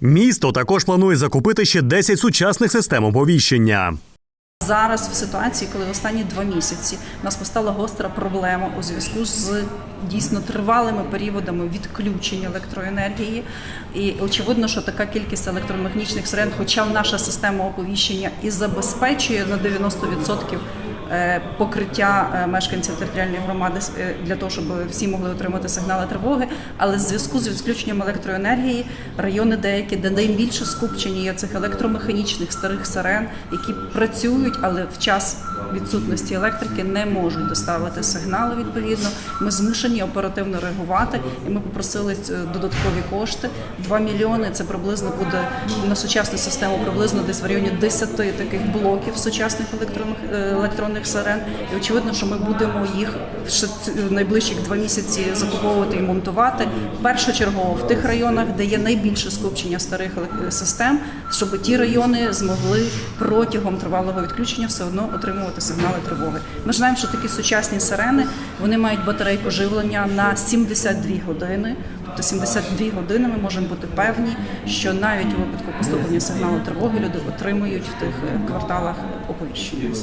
Місто також планує закупити ще 10 сучасних систем оповіщення. Зараз в ситуації, коли в останні два місяці в нас постала гостра проблема у зв'язку з дійсно тривалими періодами відключення електроенергії. І очевидно, що така кількість електромеханічних сирен, хоча наша система оповіщення і забезпечує на 90% е, покриття е, мешканців територіальної громади е, для того, щоб всі могли отримати сигнали тривоги. Але в зв'язку з відключенням електроенергії райони деякі, де найбільше скупчені є цих електромеханічних старих сирен, які працюють, але в час відсутності електрики не можуть доставити сигнали. Відповідно, ми змушені оперативно реагувати, і ми попросили е, додаткові кошти. 2 мільйони це приблизно буде на сучасну систему, приблизно десь в районі 10 таких блоків сучасних електромех- е, електронних сирен. І очевидно, що ми будемо їх ще ц- найближчих два місяці закуповувати і монтувати першочергово в тих районах, де є найбільше скупчення старих систем, щоб ті райони змогли протягом тривалого відключення все одно отримувати сигнали тривоги. Ми ж знаємо, що такі сучасні сирени вони мають батарейку живлення на 72 години. Тобто 72 години ми можемо бути певні, що навіть у випадку поступлення сигналу тривоги люди отримують в тих кварталах оповіщення.